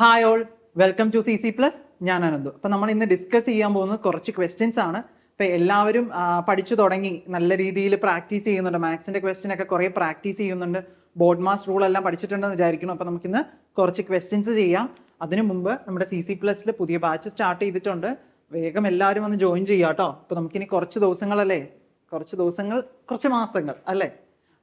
Hi all welcome to C C plus ഞാൻ അനന്തു. അപ്പം നമ്മൾ ഇന്ന് ഡിസ്കസ് ചെയ്യാൻ പോകുന്നത് കുറച്ച് ക്വസ്റ്റ്യൻസ് ആണ്. ഇപ്പം എല്ലാവരും പഠിച്ചു തുടങ്ങി. നല്ല രീതിയിൽ പ്രാക്ടീസ് ചെയ്യുന്നുണ്ട്. മാത്സിന്റെ ക്വസ്റ്റ്യൻ ഒക്കെ കുറേ പ്രാക്ടീസ് ചെയ്യുന്നുണ്ട്. ബോർഡ് മാസ് റൂൾ എല്ലാം പഠിച്ചിട്ടുണ്ടെന്ന് വിചാരിക്കുന്നു. അപ്പം നമുക്കിന്ന് കുറച്ച് ക്വസ്റ്റ്യൻസ് ചെയ്യാം. അതിനു മുമ്പ് നമ്മുടെ സി സി പ്ലസ്സിൽ പുതിയ ബാച്ച് സ്റ്റാർട്ട് ചെയ്തിട്ടുണ്ട്. വേഗം എല്ലാവരും വന്ന് ജോയിൻ ചെയ്യാം കേട്ടോ അപ്പം നമുക്കിനി കുറച്ച് ദിവസങ്ങളല്ലേ കുറച്ച് ദിവസങ്ങൾ കുറച്ച് മാസങ്ങൾ അല്ലേ?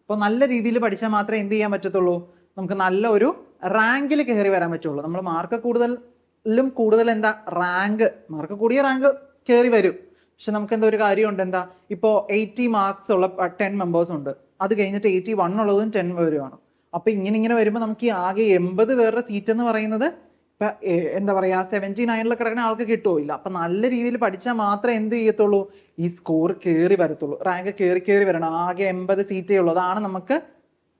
അപ്പോൾ നല്ല രീതിയിൽ പഠിച്ചാൽ മാത്രമേ എന്ത് ചെയ്യാൻ പറ്റത്തുള്ളൂ? നമുക്ക് നല്ല ഒരു റാങ്കിൽ കയറി വരാൻ പറ്റുള്ളൂ. നമ്മൾ മാർക്ക് കൂടുതലും കൂടുതൽ എന്താ? റാങ്ക് മാർക്ക് കൂടിയ റാങ്ക് കയറി വരും. പക്ഷെ നമുക്ക് എന്താ ഒരു കാര്യമുണ്ട്? എന്താ? ഇപ്പോൾ എയ്റ്റി മാർക്സ് ഉള്ള ടെൻ മെമ്പേഴ്സ് ഉണ്ട്. അത് കഴിഞ്ഞിട്ട് എയ്റ്റി വൺ ഉള്ളതും ടെൻ വരുവാണ്. അപ്പോൾ ഇങ്ങനെ ഇങ്ങനെ വരുമ്പോൾ നമുക്ക് ഈ ആകെ എൺപത് പേരുടെ സീറ്റ് എന്ന് പറയുന്നത് ഇപ്പം എന്താ പറയാ സെവന്റി നയനിൽ കിടക്കുന്ന ആൾക്ക് കിട്ടുമില്ല അപ്പൊ നല്ല രീതിയിൽ പഠിച്ചാൽ മാത്രമേ എന്ത് ചെയ്യത്തുള്ളൂ? ഈ സ്കോർ കയറി വരത്തുള്ളൂ. റാങ്ക് കയറി കയറി വരണം. ആകെ എൺപത് സീറ്റേ ഉള്ളൂ അതാണ് നമുക്ക്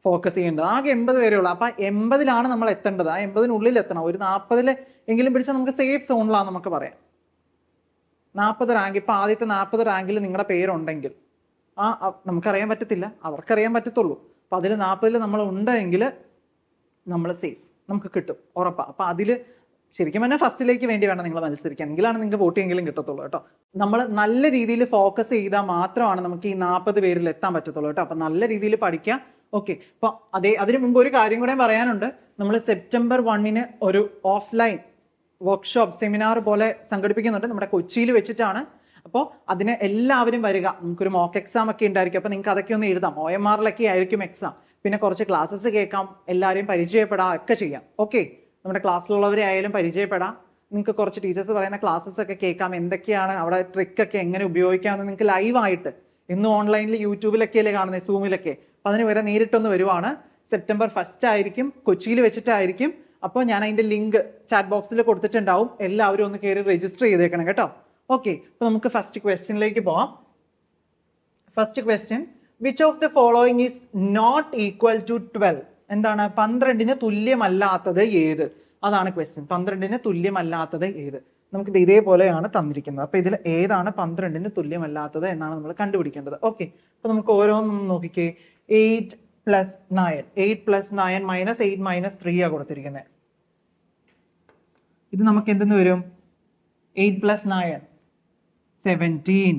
ഫോക്കസ് ചെയ്യേണ്ടത് ആകെ എൺപത് വരെ ഉള്ളൂ. അപ്പൊ എൺപതിലാണ് നമ്മൾ എത്തേണ്ടത്. ആ എൺപതിനുള്ളിൽ എത്തണം. ഒരു നാൽപ്പതിൽ എങ്കിലും പിടിച്ചാൽ നമുക്ക് സേഫ് സോണിലാണ് നമുക്ക് പറയാം. നാൽപ്പത് റാങ്ക് ഇപ്പൊ ആദ്യത്തെ നാൽപ്പത് റാങ്കിൽ നിങ്ങളുടെ പേരുണ്ടെങ്കിൽ ആ നമുക്കറിയാൻ പറ്റത്തില്ല. അവർക്കറിയാൻ പറ്റത്തുള്ളൂ. അപ്പൊ അതിൽ നാൽപ്പതിൽ നമ്മൾ ഉണ്ടെങ്കിൽ നമ്മൾ സേഫ് നമുക്ക് കിട്ടും. ഉറപ്പാ. അപ്പൊ അതിൽ ശരിക്കും പറഞ്ഞാൽ ഫസ്റ്റിലേക്ക് വേണ്ടി വേണം നിങ്ങൾ മത്സരിക്കാൻ. എങ്കിലാണ് നിങ്ങൾക്ക് വോട്ട് എങ്കിലും കിട്ടത്തുള്ളൂ കേട്ടോ. നമ്മൾ നല്ല രീതിയിൽ ഫോക്കസ് ചെയ്താൽ മാത്രമാണ് നമുക്ക് ഈ നാൽപ്പത് പേരിൽ എത്താൻ പറ്റത്തുള്ളൂ കേട്ടോ. അപ്പൊ നല്ല രീതിയിൽ പഠിക്കുക ഓക്കെ അപ്പൊ അതേ അതിനു മുമ്പ് ഒരു കാര്യം കൂടെ പറയാനുണ്ട്. നമ്മൾ സെപ്റ്റംബർ വണ്ണിന് ഒരു ഓഫ്ലൈൻ വർക്ക്ഷോപ്പ് സെമിനാർ പോലെ സംഘടിപ്പിക്കുന്നുണ്ട്. നമ്മുടെ കൊച്ചിയിൽ വെച്ചിട്ടാണ്. അപ്പോൾ അതിന് എല്ലാവരും വരിക. നമുക്കൊരു മോക്ക് എക്സാം ഒക്കെ ഉണ്ടായിരിക്കും. അപ്പോൾ നിങ്ങൾക്ക് അതൊക്കെ ഒന്ന് എഴുതാം. ഒ എം ആറിലൊക്കെ ആയിരിക്കും എക്സാം പിന്നെ കുറച്ച് ക്ലാസ്സസ് കേൾക്കാം. എല്ലാവരെയും പരിചയപ്പെടാം. ഒക്കെ ചെയ്യാം. ഓക്കെ നമ്മുടെ ക്ലാസ്സിലുള്ളവരെ ആയാലും പരിചയപ്പെടാം. നിങ്ങൾക്ക് കുറച്ച് ടീച്ചേഴ്സ് പറയുന്ന ക്ലാസ്സസ് ഒക്കെ കേൾക്കാം. എന്തൊക്കെയാണ് അവിടെ ട്രിക്കൊക്കെ എങ്ങനെ ഉപയോഗിക്കാമെന്ന് നിങ്ങൾക്ക് ലൈവായിട്ട് ഇന്ന് ഓൺലൈനിൽ യൂട്യൂബിലൊക്കെ അല്ലേ കാണുന്നത്? സൂമിലൊക്കെ അതിന് വരെ നേരിട്ടൊന്ന് വരുവാണ്. സെപ്റ്റംബർ ഫസ്റ്റ് ആയിരിക്കും കൊച്ചിയിൽ വെച്ചിട്ടായിരിക്കും. അപ്പോൾ ഞാൻ അതിന്റെ ലിങ്ക് ചാറ്റ് ബോക്സിൽ കൊടുത്തിട്ടുണ്ടാവും. എല്ലാവരും ഒന്ന് കയറി രജിസ്റ്റർ ചെയ്തേക്കണം കേട്ടോ. ഓക്കെ അപ്പോൾ നമുക്ക് ഫസ്റ്റ് ക്വസ്റ്റ്യനിലേക്ക് പോവാം. First question which of the following is not equal to twelve എന്താണ്? പന്ത്രണ്ടിന് തുല്യമല്ലാത്തത് ഏത്? അതാണ് ക്വസ്റ്റ്യൻ പന്ത്രണ്ടിന് തുല്യമല്ലാത്തത് ഏത്? നമുക്ക് ഇത് ഇതേപോലെയാണ് തന്നിരിക്കുന്നത്. അപ്പോൾ ഇതിൽ ഏതാണ് പന്ത്രണ്ടിന് തുല്യമല്ലാത്തത് എന്നാണ് നമ്മൾ കണ്ടുപിടിക്കേണ്ടത്. ഓക്കെ അപ്പൊ നമുക്ക് ഓരോന്നും നോക്കിക്കേ. Eight plus nine eight plus nine minus eight minus three ആ കൊടുത്തിരിക്കുന്നത് ഇത് നമുക്ക് എന്തെന്ന് വരും? Eight plus nine seventeen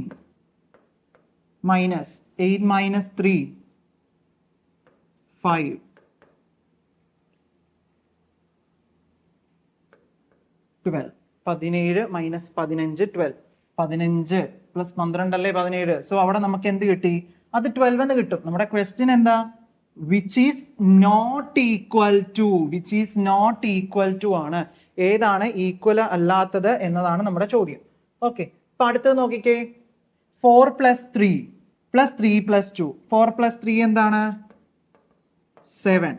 minus eight minus three five twelve പതിനേഴ് മൈനസ് പതിനഞ്ച് ട്വൽവ് പതിനഞ്ച് പ്ലസ് പന്ത്രണ്ട് അല്ലേ പതിനേഴ്. സോ അവിടെ നമുക്ക് എന്ത് കിട്ടി? അത് ട്വൽവ് എന്ന് കിട്ടും. നമ്മുടെ ക്വസ്റ്റ്യൻ എന്താ? Which is not equal to which is not equal to ആണ്. ഏതാണ് ഈക്വൽ അല്ലാത്തത് എന്നതാണ് നമ്മുടെ ചോദ്യം. ഓക്കെ അപ്പൊ അടുത്തത് നോക്കിക്കേ. Four plus three plus three plus two four plus three എന്താണ്? സെവൻ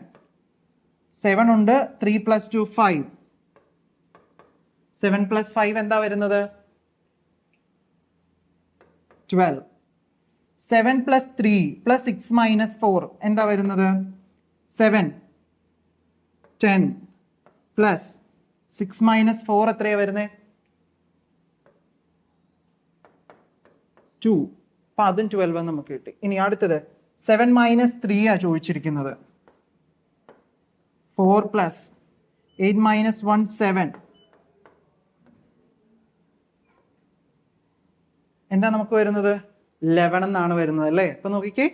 സെവൻ ഉണ്ട്. Three plus two five seven plus five എന്താ വരുന്നത്? Twelve seven plus three plus six minus four എന്താ വരുന്നത്? Seven ten plus six minus four എത്രയാ വരുന്നത് to അപ്പൊ അതും ട്വൽവ് നമുക്ക് കിട്ടി. ഇനി അടുത്തത് സെവൻ മൈനസ് ത്രീ ആ ചോദിച്ചിരിക്കുന്നത്. Four plus eight minus one seven എന്താ നമുക്ക് വരുന്നത്? ലെവൻ എന്നാണ് വരുന്നത് അല്ലേ? അപ്പൊ നോക്കിക്കേ.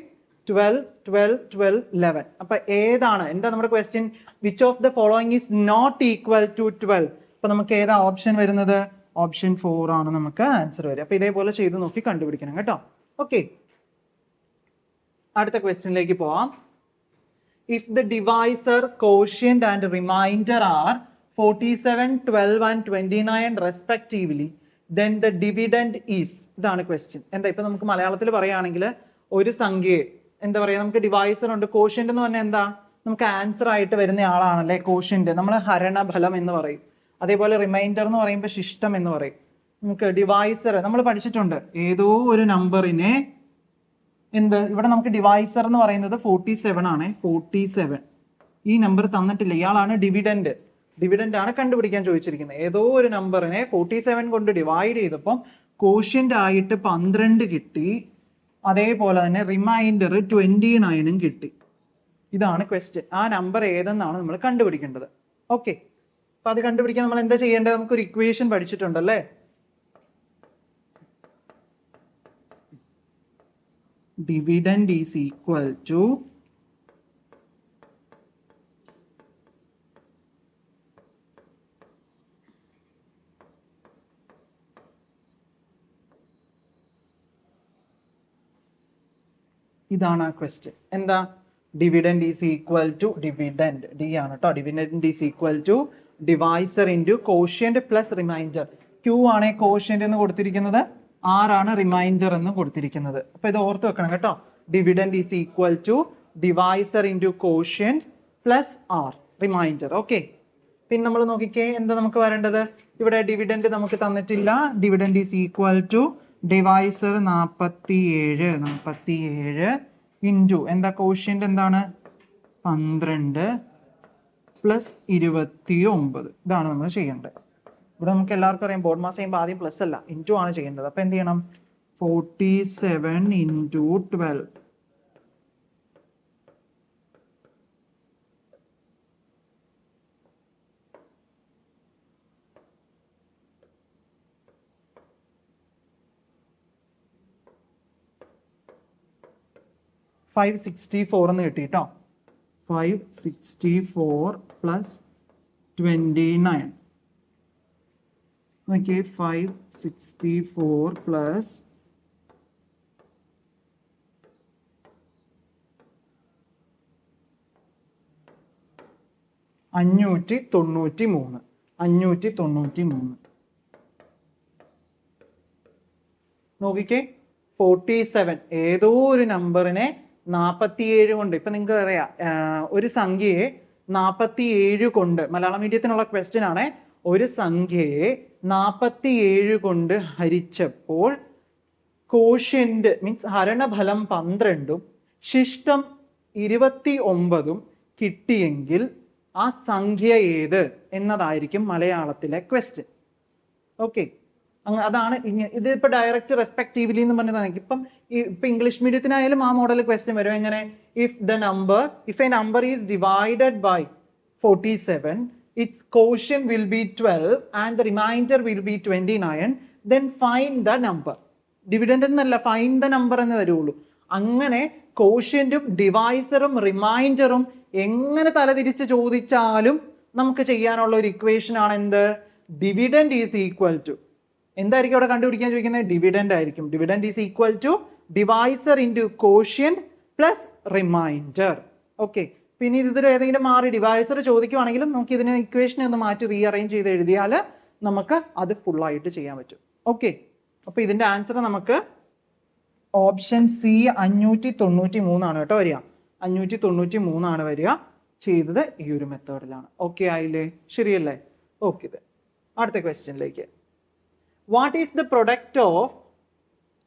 ട്വൽവ് ട്വൽവ് ട്വൽവ് ലെവൻ അപ്പൊ ഏതാണ്? എന്താ നമ്മുടെ question which of the following is not equal to twelve അപ്പൊ നമുക്ക് ഏതാ ഓപ്ഷൻ വരുന്നത്? ഓപ്ഷൻ ഫോർ ആണ് നമുക്ക് ആൻസർ വരിക. അപ്പൊ ഇതേപോലെ ചെയ്ത് നോക്കി കണ്ടുപിടിക്കണം കേട്ടോ. ഓക്കെ അടുത്ത ക്വസ്റ്റ്യനിലേക്ക് പോവാം. If the divisor the divisor, quotient and remainder are 47, 12 and 29 respectively, then the dividend is ഇതാണ് ക്വസ്റ്റ്യൻ എന്താ ഇപ്പൊ നമുക്ക് മലയാളത്തിൽ പറയുകയാണെങ്കിൽ ഒരു സംഖ്യയെ എന്താ പറയാ നമുക്ക് ഡിവൈസർ ഉണ്ട്. കോഷ്യന്റ് എന്ന് പറഞ്ഞാൽ എന്താ? നമുക്ക് ആൻസർ ആയിട്ട് വരുന്ന ആളാണല്ലേ കോഷ്യന്റ് നമ്മൾ ഹരണഫലം എന്ന് പറയും. അതേപോലെ റിമൈൻഡർ എന്ന് പറയുമ്പോൾ ശിഷ്ടം എന്ന് പറയും. നമുക്ക് ഡിവൈസർ നമ്മൾ പഠിച്ചിട്ടുണ്ട്. ഏതോ ഒരു നമ്പറിനെ എന്ത് ഇവിടെ നമുക്ക് ഡിവൈസർ എന്ന് പറയുന്നത് ഫോർട്ടി സെവൻ ആണ്. ഫോർട്ടി സെവൻ ഈ നമ്പർ തന്നിട്ടില്ല. ഇയാളാണ് ഡിവിഡൻഡ് ഡിവിഡൻഡ് ആണ് കണ്ടുപിടിക്കാൻ ചോദിച്ചിരിക്കുന്നത്. ഏതോ ഒരു നമ്പറിനെ ഫോർട്ടി സെവൻ കൊണ്ട് ഡിവൈഡ് ചെയ്തപ്പം കോഷ്യന്റ് ആയിട്ട് പന്ത്രണ്ട് കിട്ടി. അതേപോലെ തന്നെ റിമൈൻഡർ ട്വന്റി നയനും കിട്ടി. ഇതാണ് ക്വസ്റ്റ്യൻ ആ നമ്പർ ഏതെന്നാണ് നമ്മൾ കണ്ടുപിടിക്കേണ്ടത്. ഓക്കെ അപ്പൊ അത് കണ്ടുപിടിക്കാൻ നമ്മൾ എന്താ ചെയ്യേണ്ടത്? നമുക്കൊരു ഇക്വേഷൻ പഠിച്ചിട്ടുണ്ടല്ലേ? dividend ഈസ് ഈക്വൽ to ഇതാണ് ആ ക്വസ്റ്റ്യൻ എന്താ? Dividend is equal to dividend D ആണ് കേട്ടോ dividend is equal to divisor into quotient plus remainder Q ആണ് കോഷ്യന്റ് എന്ന് കൊടുത്തിരിക്കുന്നത്. ആർ ആണ് റിമൈൻഡർ എന്ന് കൊടുത്തിരിക്കുന്നത്. അപ്പൊ ഇത് ഓർത്ത് വെക്കണം കേട്ടോ. Dividend is equal to divisor into quotient plus R remainder okay പിന്നെ നമ്മൾ നോക്കിക്കേ എന്താ നമുക്ക് വരേണ്ടത്? ഇവിടെ ഡിവിഡൻഡ് നമുക്ക് തന്നിട്ടില്ല. Dividend is equal to divisor നാൽപ്പത്തി ഏഴ് നാൽപ്പത്തി ഏഴ് ഇന്റു. എന്താ കോഷ്യന്റ് എന്താണ്? പന്ത്രണ്ട് പ്ലസ് ഇരുപത്തി ഒമ്പത് ഇതാണ് നമ്മൾ ചെയ്യേണ്ടത്. ഇവിടെ നമുക്ക് എല്ലാവർക്കും അറിയാം ബോർഡ് മാസ് ചെയ്യുമ്പോൾ ആദ്യം പ്ലസ് അല്ല ഇന്റു ആണ് ചെയ്യേണ്ടത്. അപ്പോൾ എന്ത് ചെയ്യണം? Forty seven into twelve five sixty four എന്ന് കിട്ടി കേട്ടോ five sixty four plus twenty nine okay five sixty four plus അഞ്ഞൂറ്റി തൊണ്ണൂറ്റി മൂന്ന് അഞ്ഞൂറ്റി തൊണ്ണൂറ്റി മൂന്ന് നോക്കിക്കേ ഫോർട്ടി സെവൻ ഏതോ ഒരു നമ്പറിനെ നാൽപ്പത്തിയേഴ് കൊണ്ട് ഇപ്പൊ നിങ്ങൾക്ക് അറിയാം ഒരു സംഖ്യയെ നാൽപ്പത്തിയേഴ് കൊണ്ട് മലയാളം മീഡിയത്തിനുള്ള ക്വസ്റ്റ്യൻ ആണ് ഒരു സംഖ്യയെ നാൽപ്പത്തിയേഴ് കൊണ്ട് ഹരിച്ചപ്പോൾ കോഷ്യന്റ് മീൻസ് ഹരണഫലം പന്ത്രണ്ടും ശിഷ്ടം ഇരുപത്തി ഒമ്പതും കിട്ടിയെങ്കിൽ ആ സംഖ്യ ഏത് എന്നതായിരിക്കും മലയാളത്തിലെ ക്വസ്റ്റ്യൻ ഓക്കെ അങ്ങ് അതാണ് ഇനി ഇത് ഇപ്പൊ ഡയറക്റ്റ് റെസ്പെക്റ്റീവ്ലി എന്ന് പറഞ്ഞതാണ്. ഇപ്പം ഇപ്പൊ ഇംഗ്ലീഷ് മീഡിയത്തിനായാലും ആ മോഡൽ ക്വസ്റ്റ്യൻ വരും. എങ്ങനെ? If the number if a number is divided by forty seven its quotient will be twelve and the remainder will be twenty nine then find the number dividend എന്നല്ല find the number എന്ന് തരുള്ളൂ. അങ്ങനെ കോഷ്യന്റും ഡിവൈസറും റിമൈൻഡറും എങ്ങനെ തലതിരിച്ച് ചോദിച്ചാലും നമുക്ക് ചെയ്യാനുള്ള ഒരു equation ആണ് എന്ത്? ഡിവിഡൻഡ് ഈസ് ഈക്വൽ ടു എന്തായിരിക്കും അവിടെ കണ്ടുപിടിക്കാൻ ചോദിക്കുന്നത്? ഡിവിഡൻഡ് ആയിരിക്കും. Dividend is equal to divisor into quotient plus remainder okay പിന്നെ ഇതിൽ ഏതെങ്കിലും മാറി ഡിവൈസർ ചോദിക്കുവാണെങ്കിലും നമുക്ക് ഇതിനെ ഇക്വേഷനെ ഒന്ന് മാറ്റി റീഅറേഞ്ച് ചെയ്ത് എഴുതിയാൽ നമുക്ക് അത് ഫുള്ളായിട്ട് ചെയ്യാൻ പറ്റും. ഓക്കെ അപ്പോൾ ഇതിന്റെ ആൻസർ നമുക്ക് ഓപ്ഷൻ സി അഞ്ഞൂറ്റി തൊണ്ണൂറ്റി മൂന്നാണ് കേട്ടോ വരിക. അഞ്ഞൂറ്റി തൊണ്ണൂറ്റി മൂന്നാണ് വരിക ചെയ്തത് ഈ ഒരു മെത്തേഡിലാണ് ഓക്കെ ആയില്ലേ? ശരിയല്ലേ? ഓക്കെ അടുത്ത ക്വസ്റ്റ്യനിലേക്ക് what is the product of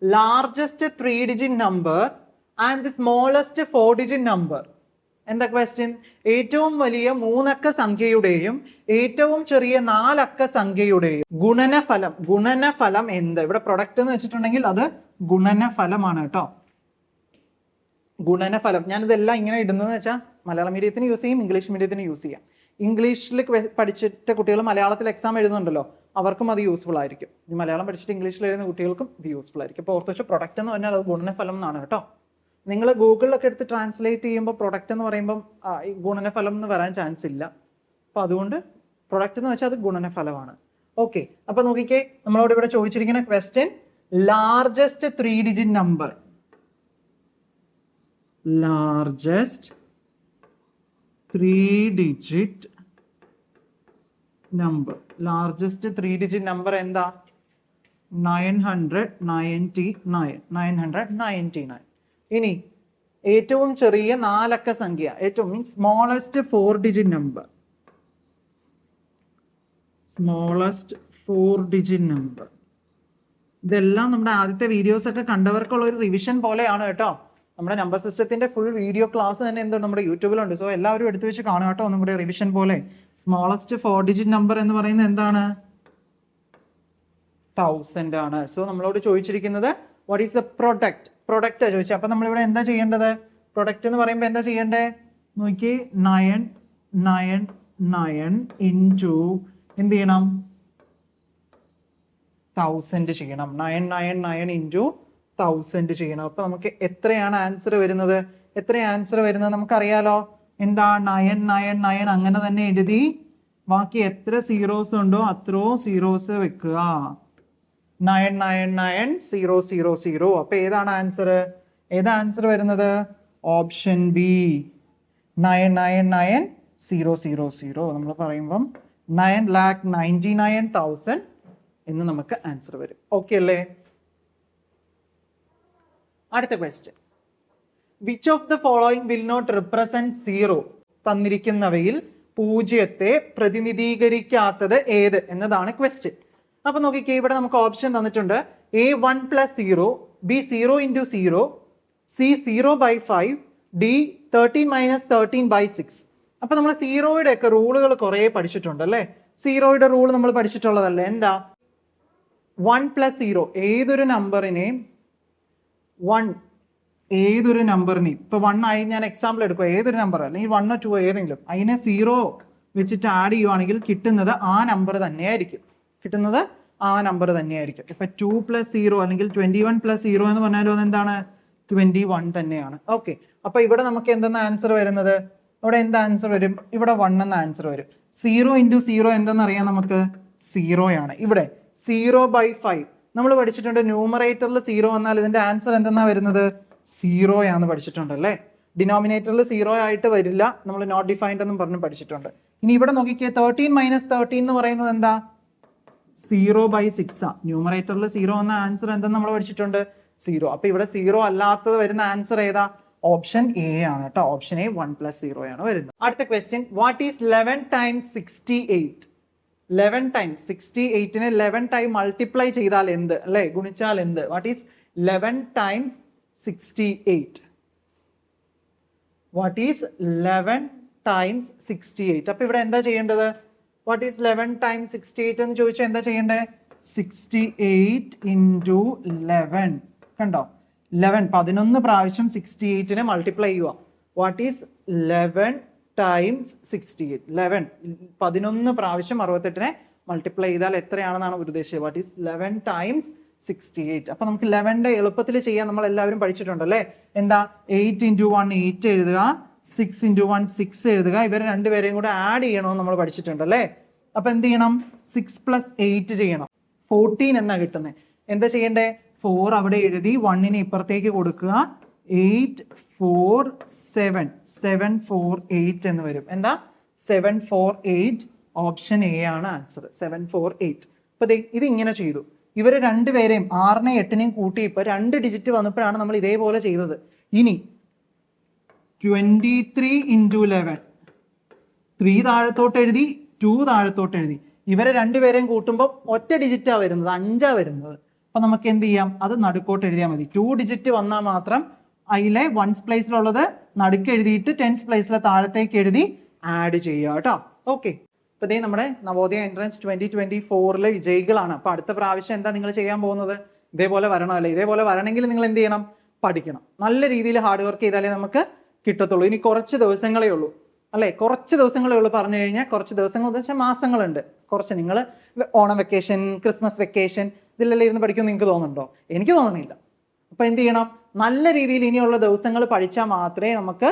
largest three digit number and the smallest four digit number എന്താ ക്വസ്റ്റ്യൻ ഏറ്റവും വലിയ മൂന്നക്ക സംഖ്യയുടെയും ഏറ്റവും ചെറിയ നാലക്ക സംഖ്യയുടെയും ഗുണനഫലം ഗുണനഫലം എന്ത്? ഇവിടെ പ്രൊഡക്റ്റ് എന്ന് വെച്ചിട്ടുണ്ടെങ്കിൽ അത് ഗുണനഫലമാണ് കേട്ടോ. ഗുണനഫലം. ഞാനിതെല്ലാം ഇങ്ങനെ ഇടുന്നതെന്ന് വെച്ചാൽ മലയാളം മീഡിയത്തിന് യൂസ് ചെയ്യും ഇംഗ്ലീഷ് മീഡിയത്തിന് യൂസ് ചെയ്യാം. ഇംഗ്ലീഷിൽ പഠിച്ചിട്ട് കുട്ടികൾ മലയാളത്തിൽ എക്സാം എഴുതുന്നുണ്ടല്ലോ. അവർക്കും അത് യൂസ്ഫുൾ ആയിരിക്കും. ഈ മലയാളം പഠിച്ചിട്ട് ഇംഗ്ലീഷിൽ എഴുതുന്ന കുട്ടികൾക്കും ഇത് യൂസ്ഫുൾ ആയിരിക്കും. അപ്പോൾ ഓർത്ത് വെച്ചാൽ പ്രൊഡക്റ്റ് എന്ന് പറഞ്ഞാൽ അത് ഗുണനഫലം എന്നാണ് കേട്ടോ. നിങ്ങൾ ഗൂഗിളിലൊക്കെ എടുത്ത് ട്രാൻസ്ലേറ്റ് ചെയ്യുമ്പോൾ പ്രൊഡക്റ്റ് എന്ന് പറയുമ്പം ഗുണനഫലം എന്ന് വരാൻ ചാൻസ് ഇല്ല. അപ്പോൾ അതുകൊണ്ട് പ്രൊഡക്റ്റ് എന്ന് വെച്ചാൽ അത് ഗുണനഫലമാണ്. ഓക്കെ അപ്പൊ നോക്കിക്കേ നമ്മളോട് ഇവിടെ ചോദിച്ചിരിക്കുന്ന question largest three digit number largest three digit number. Largest three digit number എന്താ? Nine hundred ninety nine nine hundred ninety nine ഇനി ഏറ്റവും ചെറിയ നാലക്ക സംഖ്യ. ഏറ്റവും means smallest four digit number smallest four digit number ഇതെല്ലാം നമ്മുടെ ആദ്യത്തെ വീഡിയോസ് ഒക്കെ കണ്ടവർക്കുള്ള ഒരു റിവിഷൻ പോലെയാണ് കേട്ടോ. നമ്മുടെ നമ്പർ സിസ്റ്റത്തിന്റെ ഫുൾ വീഡിയോ ക്ലാസ് തന്നെ എന്തുണ്ട് നമ്മുടെ യൂട്യൂബിലുണ്ട് സോ എല്ലാവരും എടുത്തു വെച്ച് കാണുക കേട്ടോ. നമ്മുടെ റിവിഷൻ പോലെ. സ്മോളസ്റ്റ് ഫോർ ഡിജിറ്റ് നമ്പർ എന്ന് പറയുന്നത് എന്താണ്? തൗസൻഡ് ആണ്. സോ നമ്മളോട് ചോദിച്ചിരിക്കുന്നത് what is the product product ചോദിച്ചത് അപ്പൊ നമ്മളിവിടെ എന്താ ചെയ്യേണ്ടത്? പ്രൊഡക്റ്റ് എന്ന് പറയുമ്പോൾ എന്താ ചെയ്യേണ്ടേ? നോക്കി നയൻ നയൻ നയൻ ടു എന്ത് ചെയ്യണം? തൗസൻഡ് ചെയ്യണം. Nine nine nine into thousand ചെയ്യണം. അപ്പൊ നമുക്ക് എത്രയാണ് ആൻസർ വരുന്നത്? എത്ര ആൻസർ വരുന്നത് നമുക്കറിയാലോ? എന്താ? നയൻ നയൻ നയൻ അങ്ങനെ തന്നെ എഴുതി ബാക്കി എത്ര സീറോസ് ഉണ്ടോ അത്രയോ സീറോസ് വെക്കുക. Nine nine nine zero zero zero അപ്പൊ ഏതാണ് ആൻസർ ഏതാ ആൻസർ വരുന്നത്? Option B nine nine nine zero zero zero നമ്മൾ പറയുമ്പം nine lakh ninety nine thousand എന്ന് നമുക്ക് ആൻസർ വരും. ഓക്കെ അല്ലേ? അടുത്ത question which of the following will not represent zero തന്നിരിക്കുന്നവയിൽ പൂജ്യത്തെ പ്രതിനിധീകരിക്കാത്തത് ഏത്? എന്നതാണ് ക്വസ്റ്റ്യൻ അപ്പൊ നോക്കിക്കേ ഇവിടെ നമുക്ക് ഓപ്ഷൻ തന്നിട്ടുണ്ട്. A one plus zero B zero into zero C zero by five D thirteen minus thirteen by six അപ്പൊ നമ്മൾ സീറോയുടെ ഒക്കെ റൂളുകൾ കുറെ പഠിച്ചിട്ടുണ്ട് അല്ലേ? സീറോയുടെ റൂൾ നമ്മൾ പഠിച്ചിട്ടുള്ളതല്ലേ? എന്താ? വൺ പ്ലസ് സീറോ ഏതൊരു നമ്പറിനെയും വൺ ഏതൊരു നമ്പറിനെ ഇപ്പൊ വൺ ആയി ഞാൻ എക്സാമ്പിൾ എടുക്കുക ഏതൊരു നമ്പർ അല്ലെങ്കിൽ വണ്ണോ ടു ഏതെങ്കിലും. അതിനെ സീറോ വെച്ചിട്ട് ആഡ് ചെയ്യുവാണെങ്കിൽ കിട്ടുന്നത് ആ നമ്പർ തന്നെയായിരിക്കും. കിട്ടുന്നത് ആ നമ്പർ തന്നെയായിരിക്കും. ഇപ്പൊ ടു പ്ലസ് സീറോ അല്ലെങ്കിൽ ട്വന്റി വൺ പ്ലസ് സീറോ എന്ന് പറഞ്ഞാലും അതെന്താണ് ട്വന്റി വൺ തന്നെയാണ്. ഓക്കെ അപ്പൊ ഇവിടെ നമുക്ക് എന്തെന്ന ആൻസർ വരുന്നത്? ഇവിടെ എന്ത് ആൻസർ വരും? ഇവിടെ വൺ എന്ന ആൻസർ വരും. സീറോ ഇന്റു സീറോ എന്തെന്ന് അറിയാം നമുക്ക്? സീറോ ആണ് ഇവിടെ സീറോ ബൈ ഫൈവ് നമ്മൾ പഠിച്ചിട്ടുണ്ട് ന്യൂമറേറ്ററിൽ സീറോ വന്നാൽ ഇതിന്റെ ആൻസർ എന്തെന്നാ വരുന്നത്? സീറോ പഠിച്ചിട്ടുണ്ട് അല്ലേ? ഡിനോമിനേറ്ററിൽ സീറോ ആയിട്ട് വരില്ല. നമ്മൾ നോട്ട് ഡിഫൈൻഡ് എന്നും പറഞ്ഞ് പഠിച്ചിട്ടുണ്ട്. ഇനി ഇവിടെ നോക്കിക്കേ തേർട്ടീൻ മൈനസ് തേർട്ടീൻ എന്ന് പറയുന്നത് എന്താ? സീറോ ബൈ സിക്സ് ആ. ന്യൂമറേറ്ററിൽ സീറോ എന്ന ആൻസർ എന്തെന്ന് നമ്മൾ പഠിച്ചിട്ടുണ്ട്? സീറോ അപ്പൊ ഇവിടെ സീറോ അല്ലാത്തത് വരുന്ന ആൻസർ ഏതാ? ഓപ്ഷൻ എ ആണ് കേട്ടോ. Option A one plus zero ആണ് വരുന്നത്. അടുത്ത question what is eleven times sixty eight eleven time sixty എയ്റ്റിനെ eleven time multiply ചെയ്താൽ എന്ത്? അല്ലെ? ഗുണിച്ചാൽ എന്ത്? What is eleven times sixty eight what is eleven times sixty eight അപ്പൊ ഇവിടെ എന്താ ചെയ്യേണ്ടത്? What is eleven times sixty eight എന്ന് ചോദിച്ചാൽ എന്താ ചെയ്യേണ്ടത് സിക്സ്റ്റി എയ്റ്റ് ഇന്റു ലെവൻ കണ്ടോ? ലെവൻ പതിനൊന്ന് പ്രാവശ്യം സിക്സ്റ്റി എയ്റ്റിനെ മൾട്ടിപ്ലൈ ചെയ്യുക. What is eleven times sixty eight eleven പതിനൊന്ന് പ്രാവശ്യം അറുപത്തെട്ടിനെ മൾട്ടിപ്ലൈ ചെയ്താൽ എത്രയാണെന്നാണ് ഉദ്ദേശിച്ചത്? What is eleven times sixty eight അപ്പൊ നമുക്ക് ലെവന്റെ എളുപ്പത്തിൽ ചെയ്യാൻ നമ്മൾ എല്ലാവരും പഠിച്ചിട്ടുണ്ട് അല്ലേ എന്താ? എയ്റ്റ് ഇന്റു വൺ എയ്റ്റ് എഴുതുക. സിക്സ് ഇന്റു വൺ സിക്സ് എഴുതുക. ഇവരെ രണ്ടുപേരെയും കൂടെ ആഡ് ചെയ്യണമെന്ന് നമ്മൾ പഠിച്ചിട്ടുണ്ട് അല്ലേ അപ്പൊ എന്ത് ചെയ്യണം? സിക്സ് പ്ലസ് എയ്റ്റ് ചെയ്യണം. ഫോർട്ടീൻ എന്നാ കിട്ടുന്നത് എന്താ ചെയ്യണ്ടേ? ഫോർ അവിടെ എഴുതി വണ്ണിന് ഇപ്പുറത്തേക്ക് കൊടുക്കുക. Eight four seven seven four eight എന്ന് വരും. എന്താ? Seven four eight option A ആണ് ആൻസർ സെവൻ ഫോർ എയ്റ്റ് അപ്പൊ ദേ ഇത് ഇങ്ങനെ ചെയ്തു. ഇവർ രണ്ടുപേരെയും ആറിനെ എട്ടിനെയും കൂട്ടി ഇപ്പൊ രണ്ട് ഡിജിറ്റ് വന്നപ്പോഴാണ് നമ്മൾ ഇതേപോലെ ചെയ്തത്. ഇനി twenty three into eleven three താഴത്തോട്ട് എഴുതി ടു താഴത്തോട്ട് എഴുതി. ഇവരെ രണ്ടുപേരെയും കൂട്ടുമ്പോൾ ഒറ്റ ഡിജിറ്റാ വരുന്നത് അഞ്ചാ വരുന്നത്. അപ്പൊ നമുക്ക് എന്ത് ചെയ്യാം? അത് നടുക്കോട്ട് എഴുതിയാൽ മതി. ടു ഡിജിറ്റ് വന്നാൽ മാത്രം അതിലെ വൺസ് പ്ലേസിലുള്ളത് നടുക്ക് എഴുതിയിട്ട് ടെൻസ് പ്ലേസിലെ താഴത്തേക്ക് എഴുതി ആഡ് ചെയ്യുക കേട്ടോ. ഓക്കെ ഇപ്പൊ ഇതേ നമ്മുടെ നവോദയ എൻട്രൻസ് ട്വന്റി ട്വന്റി ഫോറിലെ വിജയികളാണ്. അപ്പൊ അടുത്ത പ്രാവശ്യം എന്താ നിങ്ങൾ ചെയ്യാൻ പോകുന്നത്? ഇതേപോലെ വരണം അല്ലേ? ഇതേപോലെ വരണമെങ്കിൽ നിങ്ങൾ എന്ത് ചെയ്യണം? പഠിക്കണം. നല്ല രീതിയിൽ ഹാർഡ് വർക്ക് ചെയ്താലേ നമുക്ക് കിട്ടത്തുള്ളൂ. ഇനി കുറച്ച് ദിവസങ്ങളേ ഉള്ളൂ. അല്ലെ? കുറച്ച് ദിവസങ്ങളേ ഉള്ളൂ പറഞ്ഞു കഴിഞ്ഞാൽ കുറച്ച് ദിവസങ്ങൾ വെച്ചാൽ മാസങ്ങളുണ്ട്. കുറച്ച് നിങ്ങൾ ഓണം വെക്കേഷൻ ക്രിസ്മസ് വെക്കേഷൻ ഇതിലെല്ലാം ഇരുന്ന് പഠിക്കുമെന്ന് നിങ്ങൾക്ക് തോന്നുന്നുണ്ടോ? എനിക്ക് തോന്നുന്നില്ല. അപ്പൊ എന്ത് ചെയ്യണം? നല്ല രീതിയിൽ ഇനിയുള്ള ദിവസങ്ങൾ പഠിച്ചാൽ മാത്രമേ നമുക്ക്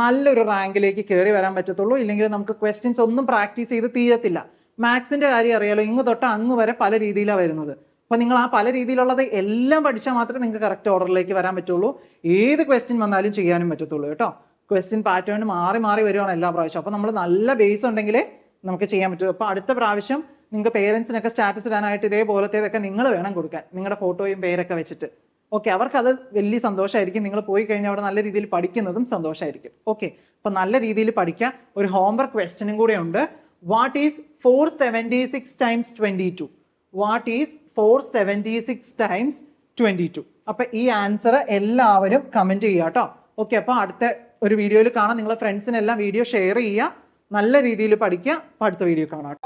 നല്ലൊരു റാങ്കിലേക്ക് കയറി വരാൻ പറ്റത്തുള്ളൂ. ഇല്ലെങ്കിൽ നമുക്ക് ക്വസ്റ്റ്യൻസ് ഒന്നും പ്രാക്ടീസ് ചെയ്ത് തീരത്തില്ല. മാത്സിന്റെ കാര്യം അറിയാലോ ഇങ്ങ് തൊട്ട് അങ്ങ് വരെ പല രീതിയിലാണ് വരുന്നത്. അപ്പൊ നിങ്ങൾ ആ പല രീതിയിലുള്ളത് എല്ലാം പഠിച്ചാൽ മാത്രമേ നിങ്ങൾക്ക് കറക്റ്റ് ഓർഡറിലേക്ക് വരാൻ പറ്റുള്ളൂ. ഏത് ക്വസ്റ്റ്യൻ വന്നാലും ചെയ്യാനും പറ്റത്തുള്ളൂ കേട്ടോ. ക്വസ്റ്റ്യൻ പാറ്റേൺ മാറി മാറി വരുവാണ് എല്ലാ പ്രാവശ്യം അപ്പൊ നമ്മൾ നല്ല ബേസ് ഉണ്ടെങ്കിലേ നമുക്ക് ചെയ്യാൻ പറ്റുള്ളൂ അപ്പൊ അടുത്ത പ്രാവശ്യം നിങ്ങൾക്ക് പേരൻസിനൊക്കെ സ്റ്റാറ്റസ് ഇടാനായിട്ട് ഇതേപോലത്തേതൊക്കെ നിങ്ങൾ വേണം കൊടുക്കാൻ. നിങ്ങളുടെ ഫോട്ടോയും പേരൊക്കെ വെച്ചിട്ട്. ഓക്കെ അവർക്ക് അത് വലിയ സന്തോഷമായിരിക്കും നിങ്ങൾ പോയി കഴിഞ്ഞാൽ അവിടെ നല്ല രീതിയിൽ പഠിക്കുന്നതും സന്തോഷമായിരിക്കും ഓക്കെ അപ്പൊ നല്ല രീതിയിൽ പഠിക്കുക. ഒരു ഹോംവർക്ക് ക്വസ്റ്റ്യനും കൂടെ ഉണ്ട്. What is four seventy six times twenty two what is four seventy six times twenty two അപ്പൊ ഈ ആൻസർ എല്ലാവരും കമന്റ് ചെയ്യുക കേട്ടോ. ഓക്കെ അപ്പൊ അടുത്ത ഒരു വീഡിയോയിൽ കാണാം. നിങ്ങളെ ഫ്രണ്ട്സിനെല്ലാം വീഡിയോ ഷെയർ ചെയ്യുക. നല്ല രീതിയിൽ പഠിക്കുക. അപ്പൊ അടുത്ത വീഡിയോ കാണാം.